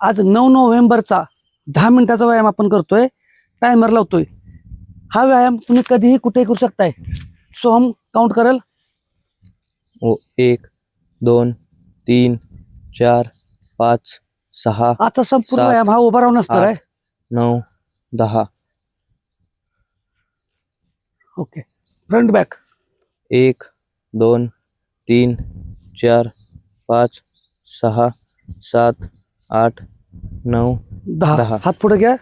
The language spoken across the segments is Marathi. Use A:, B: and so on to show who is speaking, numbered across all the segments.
A: आज नऊ नोव्हेंबरचा दहा मिनिटाचा व्यायाम आपण करतोय टायमर लावतोय. हा व्यायाम तुम्ही कधीही कुठेही करू शकताय. सोहम काउंट करेल?
B: ओ एक दोन तीन चार पाच सहा
A: आता संपूर्ण
B: सात,
A: व्यायाम हा उभा राहून असणार आहे.
B: नऊ दहा.
A: ओके फ्रंट बॅक
B: एक दोन तीन चार पाच सहा सात आठ नऊ
A: दहा.
B: दहा.
A: हात पुढे घ्या.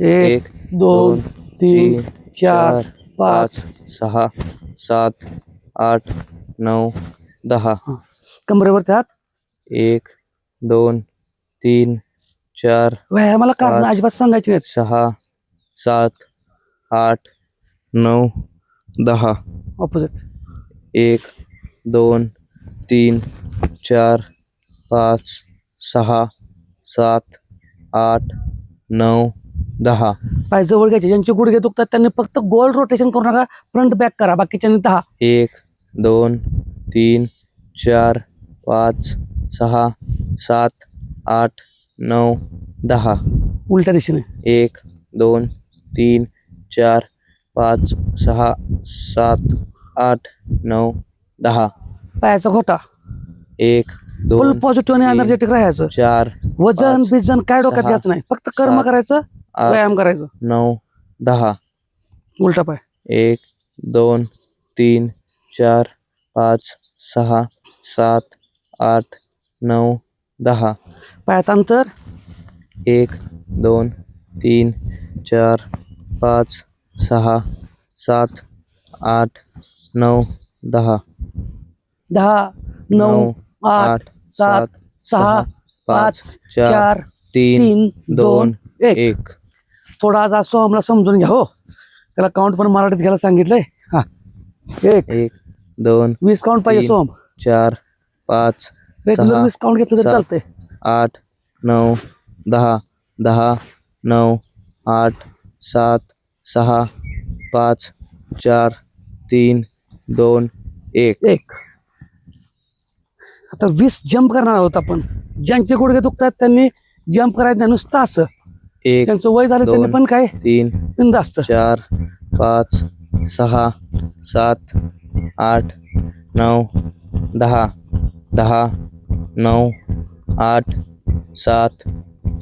A: एक दोन तीन चार
B: पाच. सहा सात आठ नऊ दहा.
A: कमरेवरती हात.
B: एक दोन तीन चार
A: व्यायामाला कारण. अजिबात सांगायची नाहीत.
B: सहा सात आठ नऊ दहा.
A: ऑपोजिट
B: एक दोन तीन चार पाच सहा सात आठ नऊ दहा.
A: पाय जवळ घ्यायचे. ज्यांचे गुडघे दुखतात त्यांनी फक्त गोल रोटेशन करू नका फ्रंट बॅक करा. बाकीच्यांनी दहा.
B: एक दोन तीन चार पाच सहा सात आठ नऊ दहा.
A: उलट्या दिशेने.
B: एक दोन तीन चार पाच सहा सात आठ नऊ दहा.
A: पायाचा घोटा.
B: एक
A: फुल पॉझिटिव्ह आणि एनर्जेटिक राहायचं.
B: चार
A: वजन बिजन काय डोक्यात घ्यायचं नाही. फक्त कर्म करायचं व्यायाम करायचं.
B: नऊ दहा
A: उलटा पाय.
B: एक दोन तीन चार पाच सहा सात आठ नऊ दहा.
A: पायात अंतर.
B: एक दोन तीन चार पाच सहा सात आठ नऊ दहा.
A: दहा नऊ आठ सात सहा पाच
B: चार तीन
A: दोन एक. थोडा आज असो आम्हाला समजून घ्या हो. त्याला काउंट पण मराठीत घ्यायला सांगितलंय. हा. एक
B: एक दोन
A: वीस काउंट पाहिजे सोम
B: चार पाच
A: रेग्युलर वीस काउंट घेतलं तरी चालतंय.
B: आठ नऊ दहा दहा नऊ आठ सात सहा पाच चार तीन दोन एक.
A: एक. आता वीस जंप करणार आहोत आपण. ज्यांचे गुडघे दुखतात त्यांनी जंप करायचं नुसतं असं.
B: एक
A: त्यांचं वय झालं त्यांनी पण काय?
B: तीन
A: बिंदास्त
B: चार पाच सहा सात आठ नऊ दहा दहा नऊ आठ सात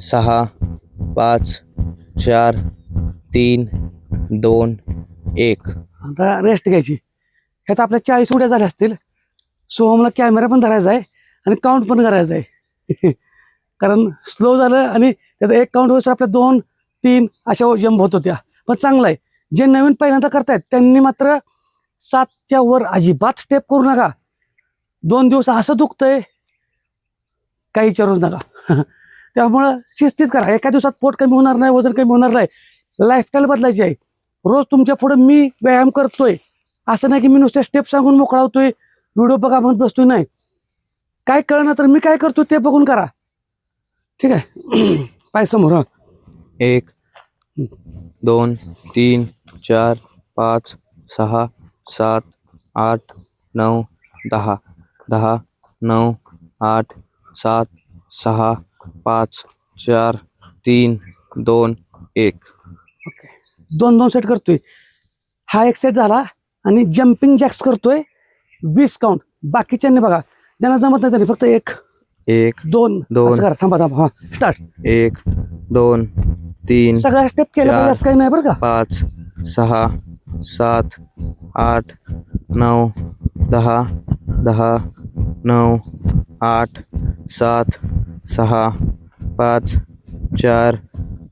B: सहा पाच चार तीन दोन एक.
A: आता रेस्ट घ्यायची. ह्यात आपल्या चाळीस उड्या झाल्या असतील. सोहमला कॅमेरा पण धरायचा आहे आणि काउंट पण करायचा आहे. कारण स्लो झालं आणि त्याचा एक काउंट होईस आपल्या दोन तीन अशा जंप होत होत्या. पण चांगलं आहे. जे नवीन पहिल्यांदा करतायत त्यांनी मात्र सातच्या वर अजिबात स्टेप करू नका. दोन दिवस असं दुखतंय काही विचारूच नका. त्यामुळं शिस्तीत करा. एका दिवसात पोट कमी होणार नाही वजन कमी होणार नाही. लाईफस्टाईल बदलायची आहे. रोज तुमच्या पुढं मी व्यायाम करतोय. असं नाही की मी नुसत्या स्टेप सांगून मोकळा होतोय. व्हिडिओ बघा म्हणत बसतोय नाही. काय कळणार तर मी काय करतो ते बघून करा. ठीक आहे? पाय समोर हं.
B: एक दोन तीन चार पाच सहा सात आठ नऊ दहा. दहा नऊ आठ सात सहा पाच चार तीन दोन एक.
A: ओके दोन दोन सेट करतोय. हा एक सेट झाला आणि जम्पिंग जॅक्स करतोय. वीस काउंट बाकीच्यांनी बघा. ज्यांना जमत नाही त्यांनी फक्त एक
B: एक
A: दोन.
B: दोन.
A: असं करा थांबा थांबा हा. स्टार्ट
B: एक दोन तीन
A: सगळ्या स्टेप केल्या. पाहिजे असं काही नाही बरं का?
B: पाच सहा सात आठ नऊ दहा दहा नऊ आठ सात सहा पाच चार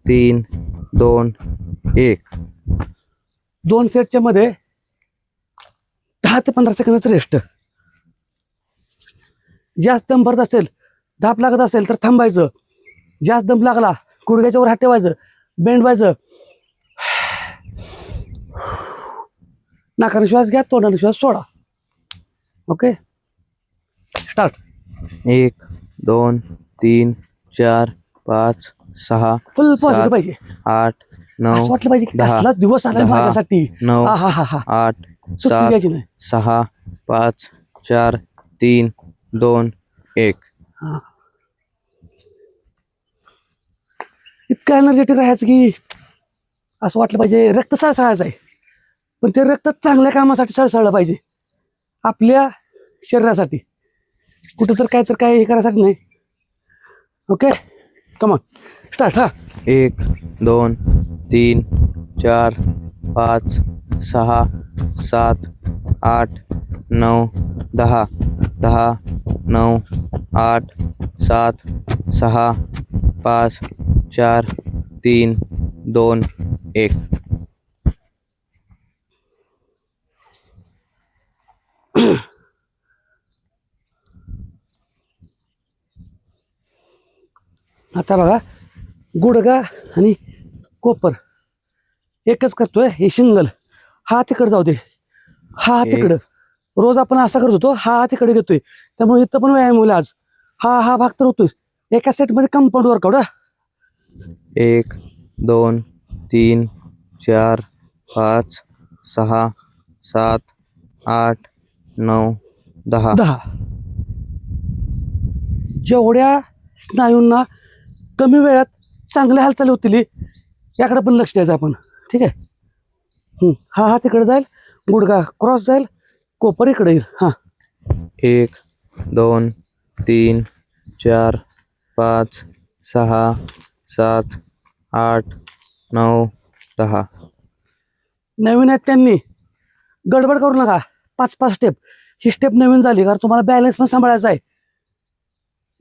B: तीन दोन एक.
A: दोन सेटच्या मध्ये दहा ते पंधरा सेकंदाचं रेस्ट जास्त दम भरत असेल धाप लागत असेल तर थांबायचं. जास्त दम लागला गुडघ्याच्या वर हात ठेवायचं बेंड व्हायचं. नाकाने श्वास घ्या तोंडाने श्वास सोडा. ओके स्टार्ट
B: एक दोन तीन चार पाच सहा
A: फुल पाहिजे.
B: आठ नऊ
A: वाटलं पाहिजे दिवस
B: दहा,
A: माझ्यासाठी.
B: नऊ आठ सात
A: नाही.
B: सहा पाच चार तीन दोन एक.
A: हा. इतकं एनर्जेटिक राहायचं की असं वाटलं पाहिजे रक्त सळसळायचं आहे. पण ते रक्त चांगल्या कामासाठी सळसळलं पाहिजे. आपल्या शरीरासाठी. कुठं तर काय तर काय हे करायसाठी नाही. ओके कमॉन स्टार्ट हा.
B: एक दोन तीन चार पाच सहा सात आठ नऊ दहा. दहा नऊ आठ सात सहा पाच चार तीन दोन एक.
A: आता बघा गुडगा आणि कोपर. एकच करतोय हे सिंगल. हा तिकडे जाऊ दे. हा. तिकडं. रोज आपण असा करत होतो हा तिकडे घेतोय. त्यामुळे इथं पण व्यायाम होईल आज. हा हा भाग तर होतोय. एका सेटमध्ये कंपाऊंड वर्कआउट
B: एक दोन तीन चार पाच सहा सात आठ नऊ दहा.
A: दहा. जेवढ्या स्नायूंना कमी वेळात चांगल्या हालचाली होतील याकडे पण लक्ष द्यायचं आपण. ठीक आहे. हा हा तिकडे जाईल. गुडगा क्रॉस जाईल. कोपर इकडे येईल. हां.
B: एक दोन तीन चार पाच सहा सात आठ नऊ दहा.
A: नवीन आहेत त्यांनी. गडबड करू नका. पाच पाच स्टेप ही स्टेप नवीन झाली कारण तुम्हाला बॅलन्स पण सांभाळायचा आहे.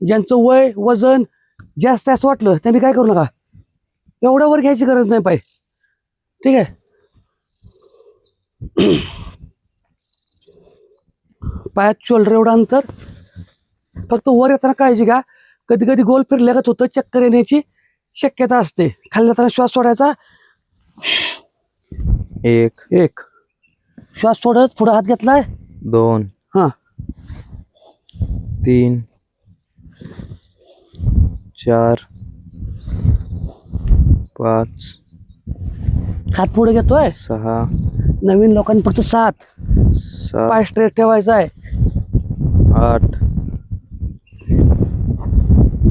A: ज्यांचं वय वजन जास्त असं वाटलं त्यांनी काय करू नका. एवढं वर घ्यायची गरज नाही पाय. ठीक आहे. पायात शोल्डर एवढं अंतर. फक्त वर येताना काळजी घ्या. कधी कधी गोल फिरल्यागत होतं चक्कर येण्याची शक्यता असते. खाली जाताना श्वास सोडायचा.
B: एक.
A: एक. श्वास सोडत पुढे हात घेतलाय.
B: दोन.
A: हा.
B: तीन. चार. पाच.
A: हात पुढे घेतोय.
B: सहा.
A: नवीन लोकांनी फक्त सात.
B: सात.
A: पाय स्ट्रेट ठेवायचा आहे.
B: आठ.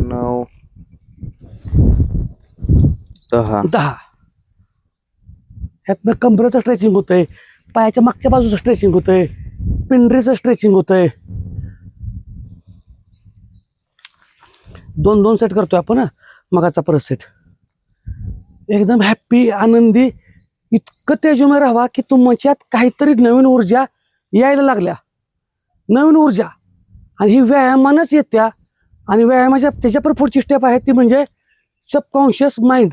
B: नऊ. दहा.
A: दहा. ह्यातनं कमरेचं स्ट्रेचिंग होतंय. पायाच्या मागच्या बाजूचं स्ट्रेचिंग होतंय. पिंडरीचं स्ट्रेचिंग होतंय. दोन दोन सेट करतोय आपण हं, मगाचा परत सेट एकदम हॅप्पी आनंदी इतकं तेजोमय राहावा की तुमच्यात काहीतरी नवीन ऊर्जा यायला लागल्या. नवीन ऊर्जा. आणि ही व्यायामानच येत्या. आणि व्यायामाच्या त्याच्यापर पुढची स्टेप आहे ती म्हणजे सबकॉन्शियस माइंड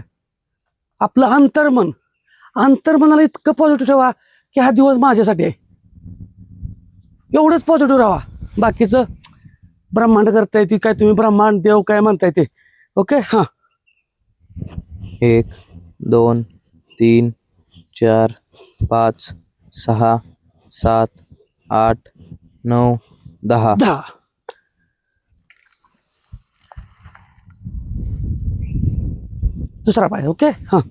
A: आपलं अंतर्मन. अंतर्मनाला इतकं पॉझिटिव्ह ठेवा की हा दिवस माझ्यासाठी आहे. एवढंच पॉझिटिव्ह राहा बाकीचं ब्रह्मांड करताय ती काय तुम्ही ब्रह्मांड देव काय म्हणताय ते. ओके हां.
B: एक दोन तीन चार पाच सहा सात आठ नऊ दहा।
A: दहा। दुसरा पाय ओके? हाँ।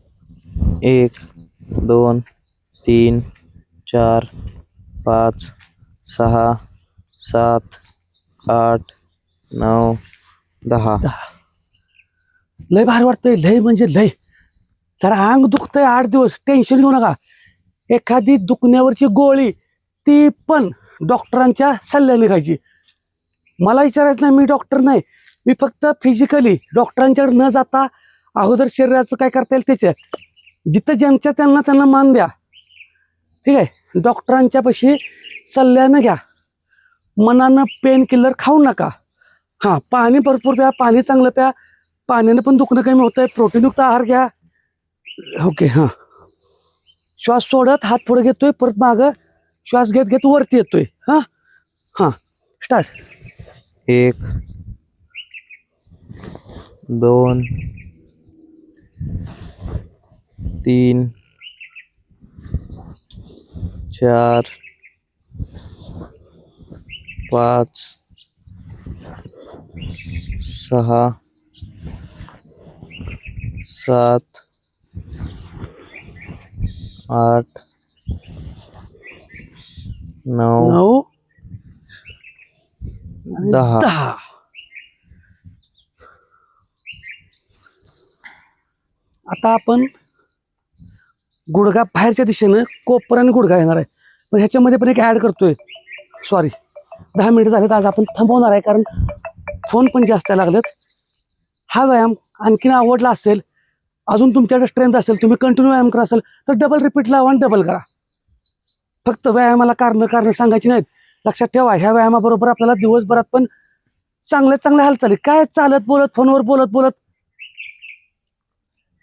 B: एक दोन तीन चार पाच सहा सात आठ नऊ दहा।
A: लय भारी वाटतंय लय म्हणजे लय। जरा अंग दुखतंय आठ दिवस. टेन्शन घेऊ नका. एखादी दुखण्यावरची गोळी ती पण डॉक्टरांच्या सल्ल्याने खायची मला विचारायचं नाही मी डॉक्टर नाही. मी फक्त फिजिकली डॉक्टरांच्याकडे न जाता अगोदर शरीराचं काय करता येईल त्याच्या जिथं ज्यांच्या त्यांना त्यांना मान द्या. ठीक आहे? डॉक्टरांच्यापाशी सल्ल्यानं घ्या. मनानं पेन किलर खाऊ नका. हां पाणी भरपूर प्या पाणी चांगलं प्या. पाण्यानं पण दुखणं कमी होतं आहे प्रोटीनयुक्त आहार घ्या. ओके हां. श्वास सोडत हात पुढे घेतोय परत मागं. श्वास घेत घेत वरती येतोय. हां? हां. स्टार्ट.
B: एक दोन तीन चार पाच सहा सात आठ नऊ
A: नऊ आणि
B: दहा.
A: दहा. आता आपण गुडघा बाहेरच्या दिशेनं कोपर आणि गुडघा येणार आहे. पण ह्याच्यामध्ये पण एक ॲड करतोय. सॉरी दहा मिनिट झालेत आज आपण थांबवणार आहे कारण फोन पण जास्त लागलेत. हा व्यायाम आणखीन आवडला असेल अजून तुमच्याकडे स्ट्रेंथ असेल तुम्ही कंटिन्यू व्यायाम करा असेल तर डबल रिपीट लावा आणि डबल करा. फक्त व्यायामाला कारणं कारणं सांगायची नाहीत. लक्षात ठेवा ह्या व्यायामाबरोबर आपल्याला दिवसभरात पण चांगल्या चांगल्या हालचाली. काय चालत बोलत फोनवर बोलत बोलत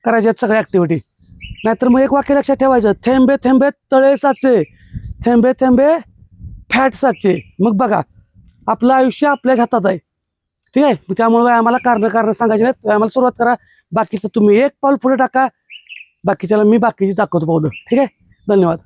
A: करायच्या आहेत सगळ्या ॲक्टिव्हिटी नाहीतर मग एक वाक्य लक्षात ठेवायचं थेंबे थेंबे तळे साचे थेंबे थेंबे फॅट साचे. मग बघा आपलं आयुष्य आपल्याच हातात आहे. ठीक आहे? त्यामुळे व्यायामाला कारण कारणं सांगायचे नाहीत. व्यायामाला सुरुवात करा. बाकीचं तुम्ही एक पाऊल पुढे टाका. बाकीच्याला मी बाकीची दाखवतो पावलं ठीक आहे? धन्यवाद.